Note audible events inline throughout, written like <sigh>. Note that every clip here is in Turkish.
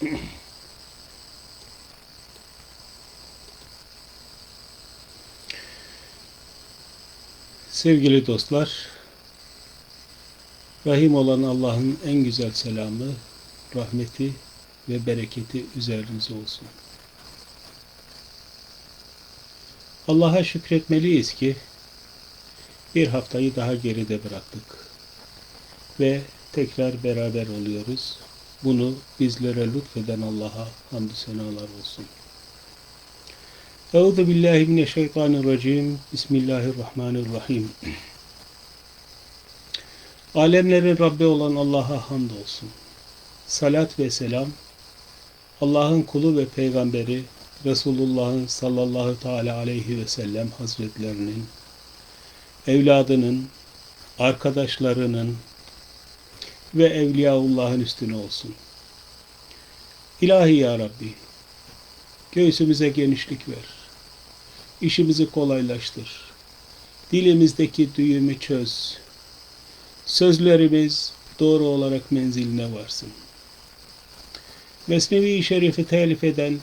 <clears throat> Sevgili dostlar, Rahim olan Allah'ın en güzel selamı, rahmeti ve bereketi üzerinize olsun. Allah'a şükretmeliyiz ki bir haftayı daha geride bıraktık ve tekrar beraber oluyoruz. Bunu bizlere lütfeden Allah'a hamdü senalar olsun. Euzu billahi mineşşeytanirracim. Bismillahirrahmanirrahim. Alemlerin Rabbi olan Allah'a hamdolsun. Salat ve selam Allah'ın kulu ve peygamberi Resulullah'ın sallallahu teala aleyhi ve sellem hazretlerinin evladının, arkadaşlarının ve Evliyaullah'ın üstüne olsun. İlahi Ya Rabbi, göğsümüze genişlik ver. İşimizi kolaylaştır. Dilimizdeki düğümü çöz. Sözlerimiz doğru olarak menziline varsın. Mesnevi-i Şerif'i telif eden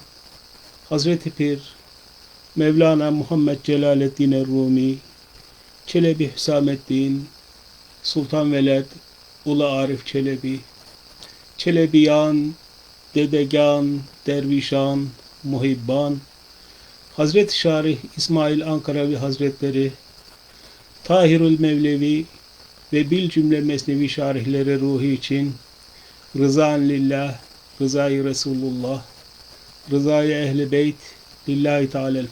Hazreti Pir, Mevlana Muhammed Celaleddin Rumi, Çelebi Hüsamettin, Sultan Veled, Ulu Arif Çelebi, Çelebiyan, Dedegan, Dervişan, Muhibban, Hazreti Şarih İsmail Ankaravi Hazretleri, Tahirül Mevlevi ve bil cümle mesnevi şarihleri ruhi için rızan lillah, rızayı Resulullah, rızayı ehli beyt, lillahi teala'l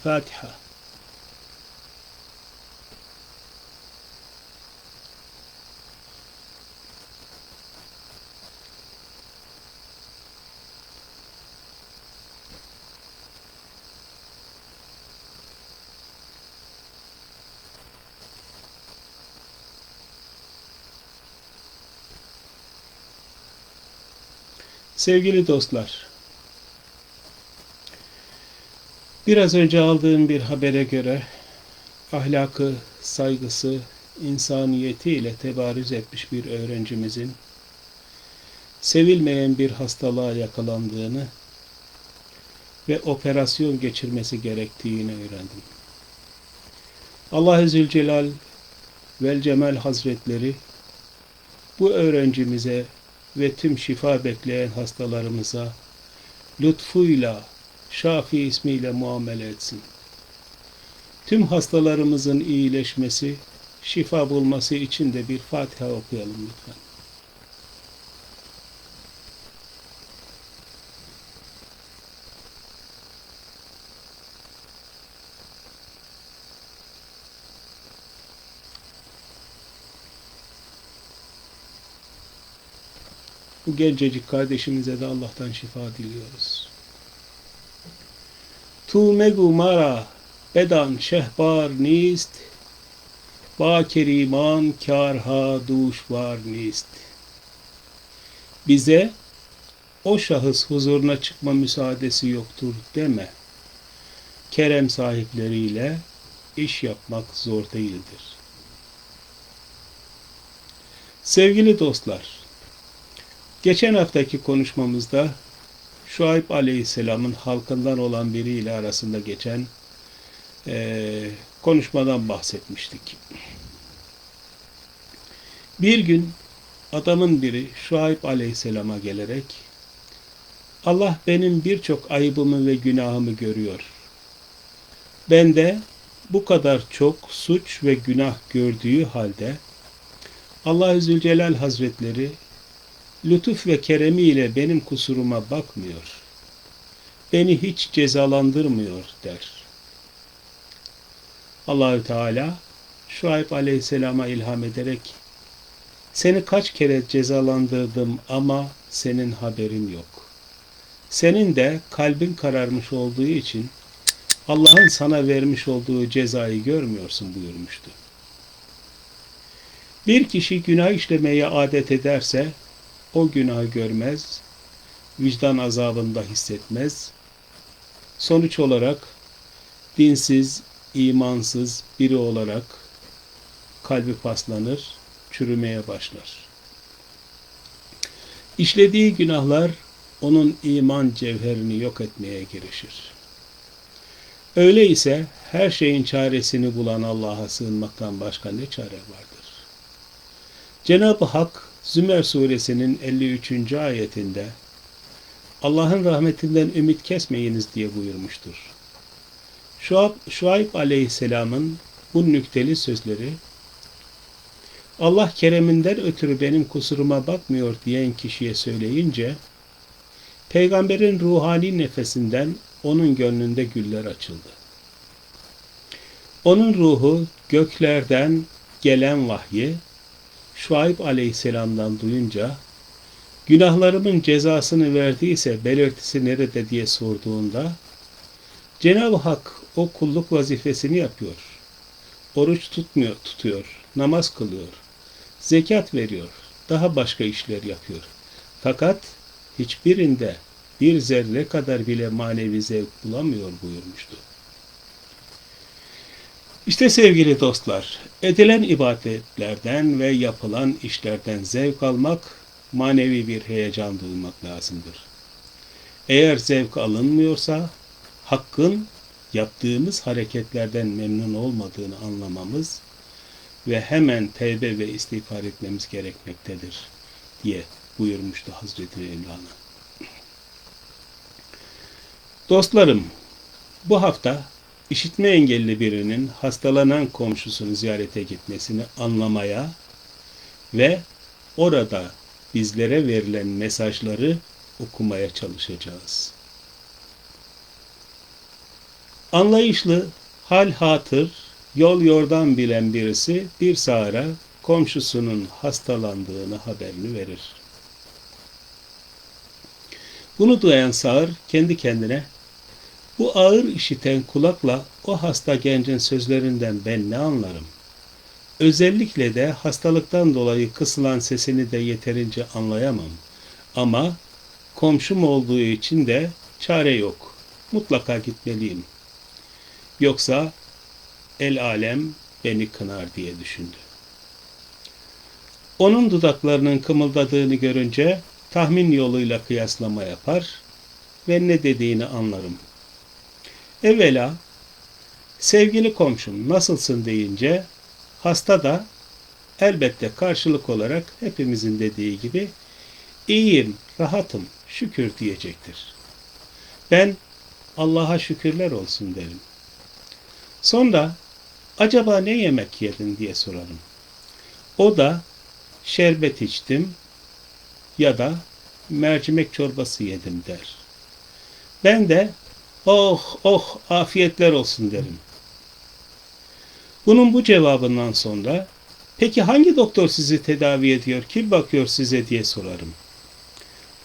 Sevgili dostlar, biraz önce aldığım bir habere göre ahlakı, saygısı, insaniyetiyle tebarüz etmiş bir öğrencimizin sevilmeyen bir hastalığa yakalandığını ve operasyon geçirmesi gerektiğini öğrendim. Allah-u Zülcelal vel Cemal Hazretleri bu öğrencimize ve tüm şifa bekleyen hastalarımıza lütfuyla, Şafi ismiyle muamele etsin. Tüm hastalarımızın iyileşmesi, şifa bulması için de bir Fatiha okuyalım lütfen. Bu gencecik kardeşimize de Allah'tan şifa diliyoruz. Tu megu mara bedan şehbar nist ba keriman karha duş var nist. Bize o şahıs huzuruna çıkma müsaadesi yoktur deme. Kerem sahipleriyle iş yapmak zor değildir. Sevgili dostlar, Geçen haftaki konuşmamızda Şuayb Aleyhisselam'ın halkından olan biriyle arasında geçen e, konuşmadan bahsetmiştik. Bir gün adamın biri Şuayb Aleyhisselam'a gelerek Allah benim birçok ayıbımı ve günahımı görüyor. Ben de bu kadar çok suç ve günah gördüğü halde Allah-u Zülcelal Hazretleri lütuf ve keremiyle benim kusuruma bakmıyor. Beni hiç cezalandırmıyor der. Allahü Teala Şuayb Aleyhisselam'a ilham ederek seni kaç kere cezalandırdım ama senin haberin yok. Senin de kalbin kararmış olduğu için Allah'ın sana vermiş olduğu cezayı görmüyorsun buyurmuştu. Bir kişi günah işlemeye adet ederse o günah görmez, vicdan azabında hissetmez. Sonuç olarak dinsiz, imansız biri olarak kalbi paslanır, çürümeye başlar. İşlediği günahlar onun iman cevherini yok etmeye girişir. Öyleyse her şeyin çaresini bulan Allah'a sığınmaktan başka ne çare vardır? Cenab-ı Hak Zümer suresinin 53. ayetinde Allah'ın rahmetinden ümit kesmeyiniz diye buyurmuştur. Şuab, Şuayb aleyhisselamın bu nükteli sözleri Allah kereminden ötürü benim kusuruma bakmıyor diyen kişiye söyleyince peygamberin ruhani nefesinden onun gönlünde güller açıldı. Onun ruhu göklerden gelen vahyi Şuayb aleyhisselamdan duyunca günahlarımın cezasını verdiyse belirtisi nerede diye sorduğunda Cenab-ı Hak o kulluk vazifesini yapıyor. Oruç tutmuyor, tutuyor, namaz kılıyor, zekat veriyor, daha başka işler yapıyor. Fakat hiçbirinde bir zerre kadar bile manevi zevk bulamıyor buyurmuştu. İşte sevgili dostlar, edilen ibadetlerden ve yapılan işlerden zevk almak, manevi bir heyecan duymak lazımdır. Eğer zevk alınmıyorsa, hakkın yaptığımız hareketlerden memnun olmadığını anlamamız ve hemen tevbe ve istiğfar etmemiz gerekmektedir diye buyurmuştu Hazreti Mevlana. Dostlarım, bu hafta işitme engelli birinin hastalanan komşusunu ziyarete gitmesini anlamaya ve orada bizlere verilen mesajları okumaya çalışacağız. Anlayışlı, hal hatır, yol yordan bilen birisi bir sağara komşusunun hastalandığını haberini verir. Bunu duyan sağır kendi kendine bu ağır işiten kulakla o hasta gencin sözlerinden ben ne anlarım? Özellikle de hastalıktan dolayı kısılan sesini de yeterince anlayamam. Ama komşum olduğu için de çare yok. Mutlaka gitmeliyim. Yoksa el alem beni kınar diye düşündü. Onun dudaklarının kımıldadığını görünce tahmin yoluyla kıyaslama yapar ve ne dediğini anlarım. Evvela sevgili komşum nasılsın deyince hasta da elbette karşılık olarak hepimizin dediği gibi iyiyim, rahatım, şükür diyecektir. Ben Allah'a şükürler olsun derim. Sonra acaba ne yemek yedin diye sorarım. O da şerbet içtim ya da mercimek çorbası yedim der. Ben de oh oh afiyetler olsun derim. Bunun bu cevabından sonra peki hangi doktor sizi tedavi ediyor, kim bakıyor size diye sorarım.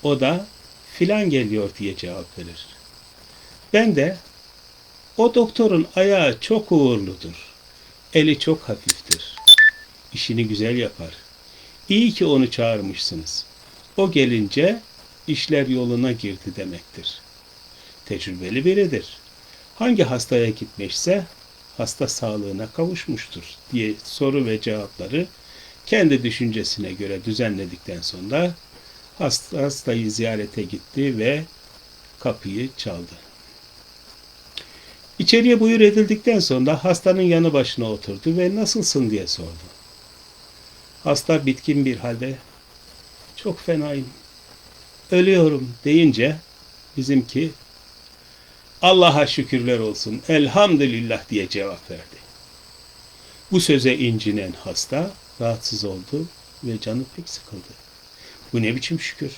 O da filan geliyor diye cevap verir. Ben de o doktorun ayağı çok uğurludur. Eli çok hafiftir. İşini güzel yapar. İyi ki onu çağırmışsınız. O gelince işler yoluna girdi demektir. Tecrübeli biridir. Hangi hastaya gitmişse hasta sağlığına kavuşmuştur diye soru ve cevapları kendi düşüncesine göre düzenledikten sonra hasta, hastayı ziyarete gitti ve kapıyı çaldı. İçeriye buyur edildikten sonra hastanın yanı başına oturdu ve nasılsın diye sordu. Hasta bitkin bir halde çok fenayım, ölüyorum deyince bizimki Allah'a şükürler olsun, elhamdülillah diye cevap verdi. Bu söze incinen hasta rahatsız oldu ve canı pek sıkıldı. Bu ne biçim şükür?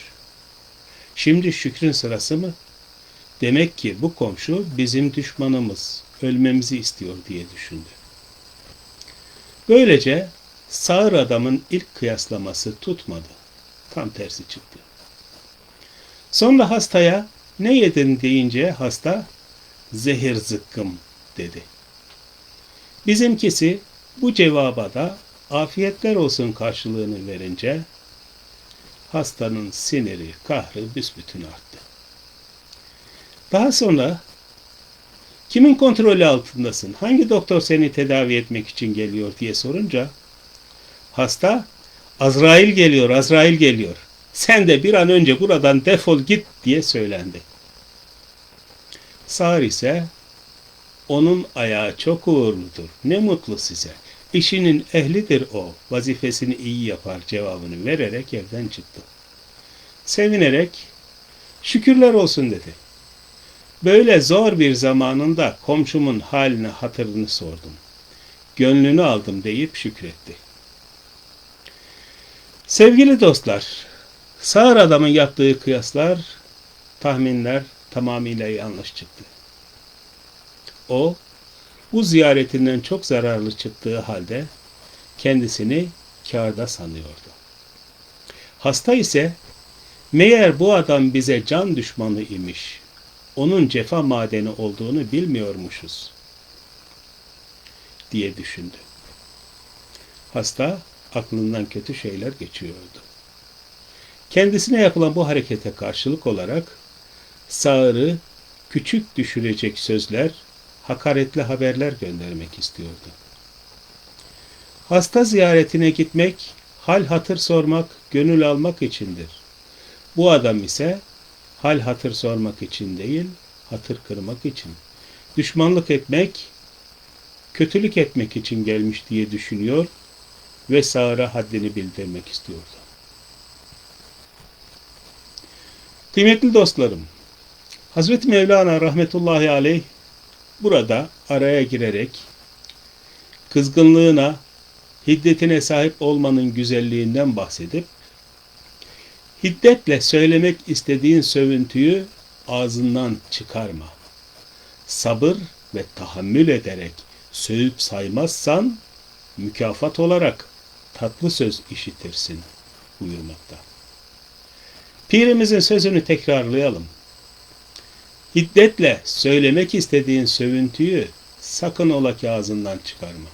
Şimdi şükrün sırası mı? Demek ki bu komşu bizim düşmanımız, ölmemizi istiyor diye düşündü. Böylece sağır adamın ilk kıyaslaması tutmadı. Tam tersi çıktı. Sonra hastaya ne yedin deyince hasta zehir zıkkım dedi. Bizimkisi bu cevaba da afiyetler olsun karşılığını verince hastanın siniri, kahrı büsbütün arttı. Daha sonra kimin kontrolü altındasın, hangi doktor seni tedavi etmek için geliyor diye sorunca hasta Azrail geliyor, Azrail geliyor. Sen de bir an önce buradan defol git diye söylendi. Sağır ise onun ayağı çok uğurludur. Ne mutlu size. İşinin ehlidir o. Vazifesini iyi yapar cevabını vererek evden çıktı. Sevinerek şükürler olsun dedi. Böyle zor bir zamanında komşumun halini hatırını sordum. Gönlünü aldım deyip şükretti. Sevgili dostlar, sağır adamın yaptığı kıyaslar, tahminler tamamıyla yanlış çıktı. O, bu ziyaretinden çok zararlı çıktığı halde kendisini kârda sanıyordu. Hasta ise meğer bu adam bize can düşmanı imiş, onun cefa madeni olduğunu bilmiyormuşuz diye düşündü. Hasta aklından kötü şeyler geçiyordu. Kendisine yapılan bu harekete karşılık olarak sağırı küçük düşürecek sözler, hakaretli haberler göndermek istiyordu. Hasta ziyaretine gitmek, hal hatır sormak, gönül almak içindir. Bu adam ise hal hatır sormak için değil, hatır kırmak için, düşmanlık etmek, kötülük etmek için gelmiş diye düşünüyor ve sağıra haddini bildirmek istiyordu. Kıymetli dostlarım, Hazreti Mevlana rahmetullahi aleyh burada araya girerek kızgınlığına, hiddetine sahip olmanın güzelliğinden bahsedip hiddetle söylemek istediğin sövüntüyü ağzından çıkarma. Sabır ve tahammül ederek sövüp saymazsan mükafat olarak tatlı söz işitirsin buyurmakta. Pirimizin sözünü tekrarlayalım. Hiddetle söylemek istediğin sövüntüyü sakın ola ki ağzından çıkarma.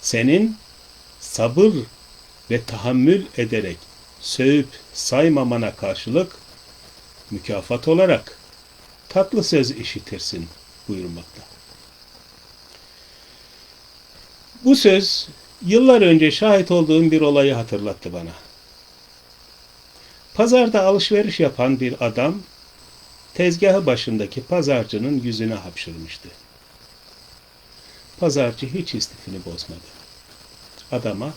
Senin sabır ve tahammül ederek sövüp saymamana karşılık mükafat olarak tatlı söz işitirsin buyurmakta. Bu söz yıllar önce şahit olduğum bir olayı hatırlattı bana. Pazarda alışveriş yapan bir adam tezgahı başındaki pazarcının yüzüne hapşırmıştı. Pazarcı hiç istifini bozmadı. Adama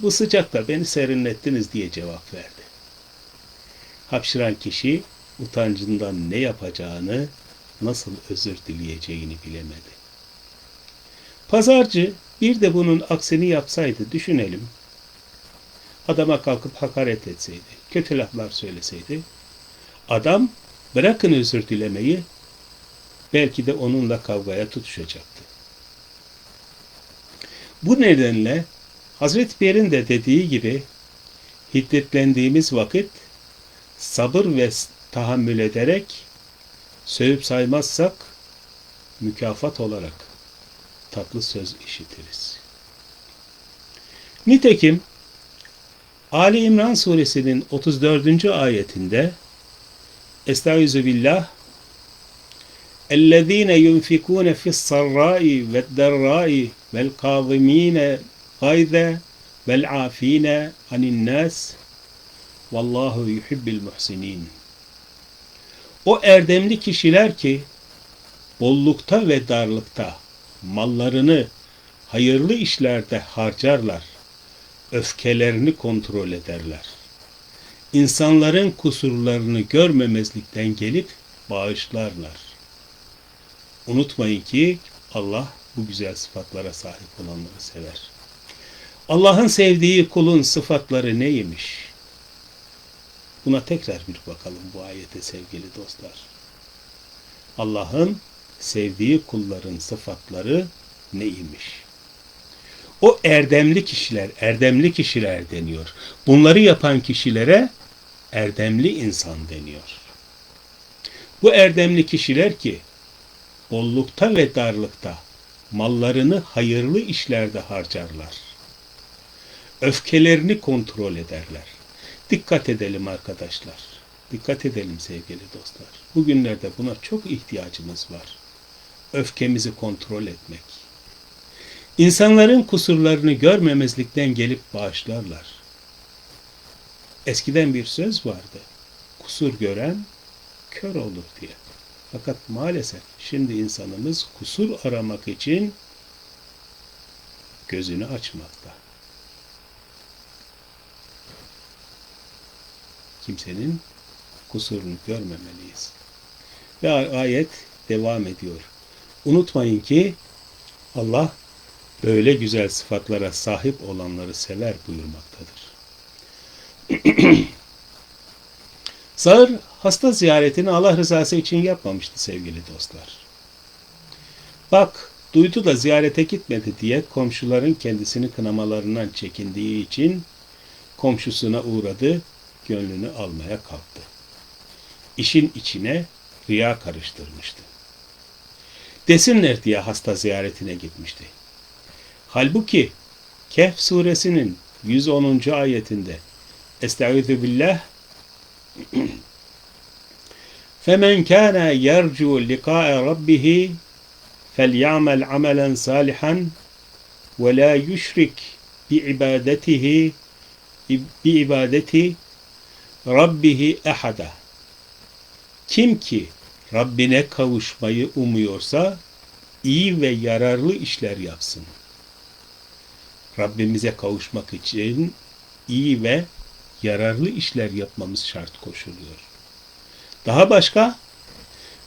bu sıcakta beni serinlettiniz diye cevap verdi. Hapşıran kişi utancından ne yapacağını, nasıl özür dileyeceğini bilemedi. Pazarcı bir de bunun aksini yapsaydı düşünelim. Adama kalkıp hakaret etseydi, kötü laflar söyleseydi, adam bırakın özür dilemeyi, belki de onunla kavgaya tutuşacaktı. Bu nedenle Hazreti Pir'in de dediği gibi hiddetlendiğimiz vakit sabır ve tahammül ederek sövüp saymazsak mükafat olarak tatlı söz işitiriz. Nitekim Ali İmran suresinin 34. ayetinde Estaizu billah اَلَّذ۪ينَ يُنْفِكُونَ فِي السَّرَّاءِ وَالدَّرَّاءِ وَالْقَاظِم۪ينَ غَيْذَ وَالْعَاف۪ينَ عَنِ النَّاسِ Vallahu yuhibbil muhsinin. O erdemli kişiler ki bollukta ve darlıkta mallarını hayırlı işlerde harcarlar. Öfkelerini kontrol ederler. İnsanların kusurlarını görmemezlikten gelip bağışlarlar. Unutmayın ki Allah bu güzel sıfatlara sahip olanları sever. Allah'ın sevdiği kulun sıfatları neymiş? Buna tekrar bir bakalım bu ayete sevgili dostlar. Allah'ın sevdiği kulların sıfatları neymiş? O erdemli kişiler, erdemli kişiler deniyor. Bunları yapan kişilere erdemli insan deniyor. Bu erdemli kişiler ki bollukta ve darlıkta mallarını hayırlı işlerde harcarlar. Öfkelerini kontrol ederler. Dikkat edelim arkadaşlar. Dikkat edelim sevgili dostlar. Bugünlerde buna çok ihtiyacımız var. Öfkemizi kontrol etmek. İnsanların kusurlarını görmemezlikten gelip bağışlarlar. Eskiden bir söz vardı. Kusur gören kör olur diye. Fakat maalesef şimdi insanımız kusur aramak için gözünü açmakta. Kimsenin kusurunu görmemeliyiz. Ve ayet devam ediyor. Unutmayın ki Allah böyle güzel sıfatlara sahip olanları sever buyurmaktadır. <clears throat> Sağır hasta ziyaretini Allah rızası için yapmamıştı sevgili dostlar. Bak duydu da ziyarete gitmedi diye komşuların kendisini kınamalarından çekindiği için komşusuna uğradı, gönlünü almaya kalktı. İşin içine riya karıştırmıştı. Desinler diye hasta ziyaretine gitmişti. Halbuki Kehf suresinin 110. ayetinde Estaizu billah فَمَنْ كَانَ يَرْجُوا لِقَاءَ رَبِّهِ فَلْيَعْمَلْ عَمَلًا صَالِحًا وَلَا يُشْرِكْ بِعِبَادَتِهِ بِعِبَادَةِ رَبِّهِ اَحَدًا Kim ki Rabbine kavuşmayı umuyorsa iyi ve yararlı işler yapsın. Rabbimize kavuşmak için iyi ve yararlı işler yapmamız şart koşuluyor. Daha başka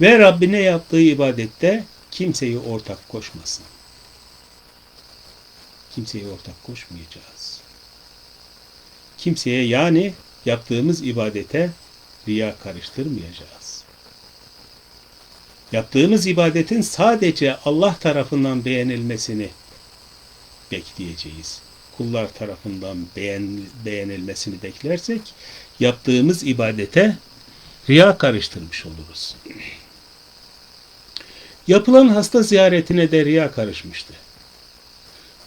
ve Rabbine yaptığı ibadette kimseyi ortak koşmasın. Kimseyi ortak koşmayacağız. Kimseye yani yaptığımız ibadete riya karıştırmayacağız. Yaptığımız ibadetin sadece Allah tarafından beğenilmesini bekleyeceğiz. Kullar tarafından beğen, beğenilmesini beklersek yaptığımız ibadete riya karıştırmış oluruz. Yapılan hasta ziyaretine de riya karışmıştı.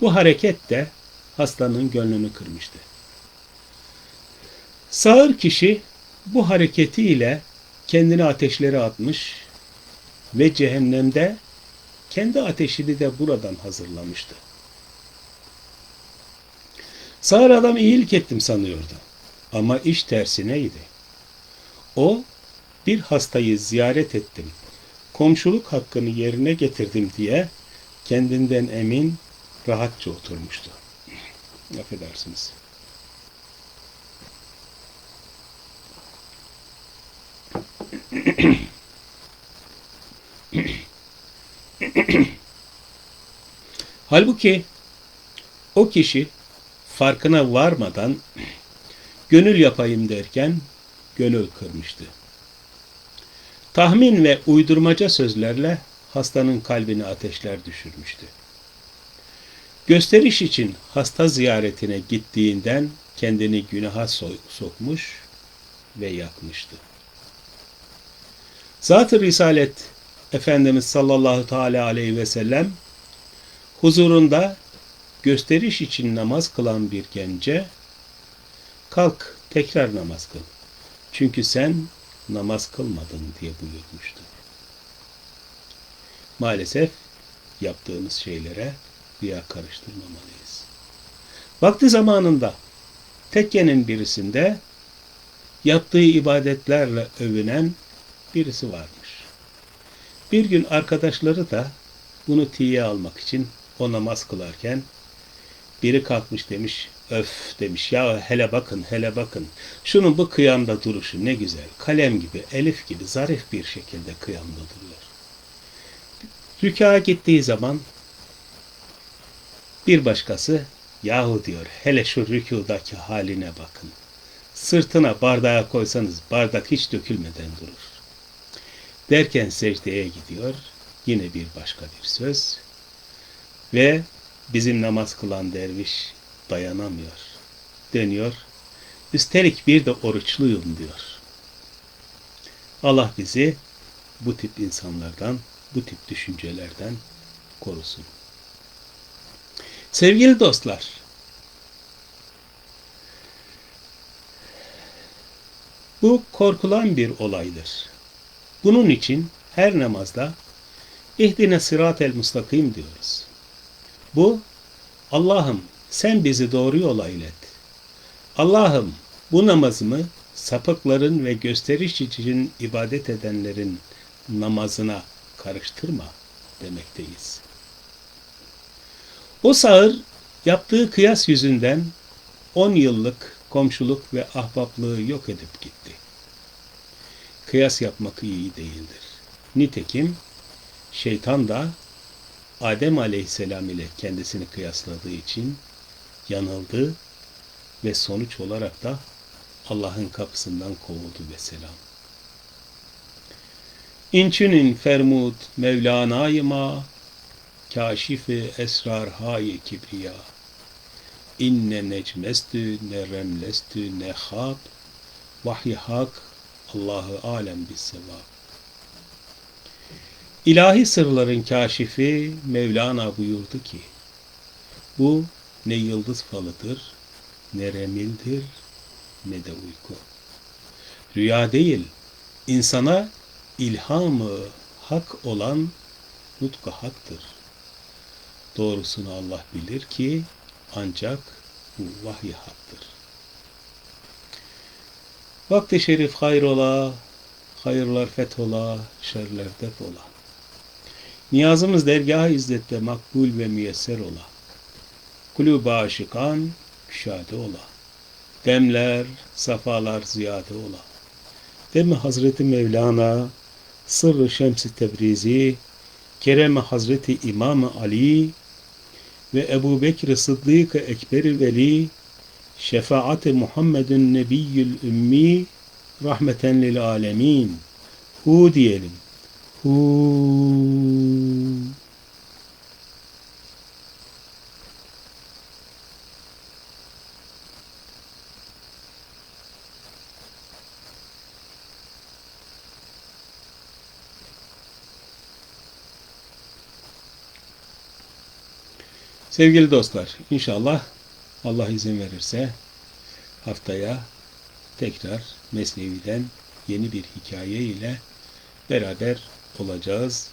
Bu hareket de hastanın gönlünü kırmıştı. Sağır kişi bu hareketiyle kendini ateşlere atmış ve cehennemde kendi ateşini de buradan hazırlamıştı. Sağır adam iyilik ettim sanıyordu. Ama iş tersineydi. O bir hastayı ziyaret ettim, komşuluk hakkını yerine getirdim diye kendinden emin, rahatça oturmuştu. <clears throat> Affedersiniz. <clears throat> Halbuki o kişi farkına varmadan gönül yapayım derken gönül kırmıştı. Tahmin ve uydurmaca sözlerle hastanın kalbini ateşler düşürmüştü. Gösteriş için hasta ziyaretine gittiğinden kendini günaha so sokmuş ve yakmıştı. Zat-ı Risalet Efendimiz sallallahu teala aleyhi ve sellem huzurunda gösteriş için namaz kılan bir gence kalk tekrar namaz kıl. Çünkü sen namaz kılmadın diye buyurmuştu. Maalesef yaptığımız şeylere riya karıştırmamalıyız. Vakti zamanında tekkenin birisinde yaptığı ibadetlerle övünen birisi varmış. Bir gün arkadaşları da bunu tiye almak için o namaz kılarken biri kalkmış demiş, öf demiş ya hele bakın hele bakın. Şunun bu kıyamda duruşu ne güzel. Kalem gibi, elif gibi zarif bir şekilde kıyamda duruyor. Rükâ'a gittiği zaman bir başkası yahu diyor hele şu rükûdaki haline bakın. Sırtına bardağa koysanız bardak hiç dökülmeden durur. Derken secdeye gidiyor. Yine bir başka bir söz. Ve bizim namaz kılan derviş dayanamıyor. Dönüyor. Üstelik bir de oruçluyum diyor. Allah bizi bu tip insanlardan, bu tip düşüncelerden korusun. Sevgili dostlar, bu korkulan bir olaydır. Bunun için her namazda ihdine sırat-el mustakim diyoruz. Bu Allah'ım sen bizi doğru yola ilet. Allah'ım Bu namazımı sapıkların ve gösteriş için ibadet edenlerin namazına karıştırma demekteyiz. O sağır yaptığı kıyas yüzünden 10 yıllık komşuluk ve ahbaplığı yok edip gitti. Kıyas yapmak iyi değildir. Nitekim şeytan da Adem aleyhisselam ile kendisini kıyasladığı için yanıldı ve sonuç olarak da Allah'ın kapısından kovuldu ve selam. İnçinin fermut Mevlana'yı ma, kaşifi esrar hayi kibriya. İnne necmestü ne remlestü ne hab, vahyi hak, Allahı alem bis sevab. İlahi sırların kaşifi Mevlana buyurdu ki, bu ne yıldız falıdır, ne remildir, ne de uyku. Rüya değil, insana ilhamı hak olan nutku haktır. Doğrusunu Allah bilir ki ancak bu vahiy haktır. Vakti şerif hayrola, hayırlar fethola, şerler defola. Niyazımız dergah izzette makbul ve müyesser ola. Kulübe aşıkan küşade ola. Demler, safalar ziyade ola. Demi Hazreti Mevlana, Sırrı Şems-i Tebrizi, Kerem Hazreti İmam Ali ve Ebu Bekir Sıddık-ı Ekber Veli, şefaat-i Muhammedun Nebiyyül Ümmi, rahmeten lil alemin. Hu diyelim. Sevgili dostlar, inşallah Allah izin verirse haftaya tekrar Mesnevi'den yeni bir hikaye ile beraber olacağız.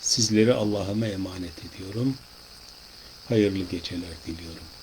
Sizleri Allah'ıma emanet ediyorum. Hayırlı geceler diliyorum.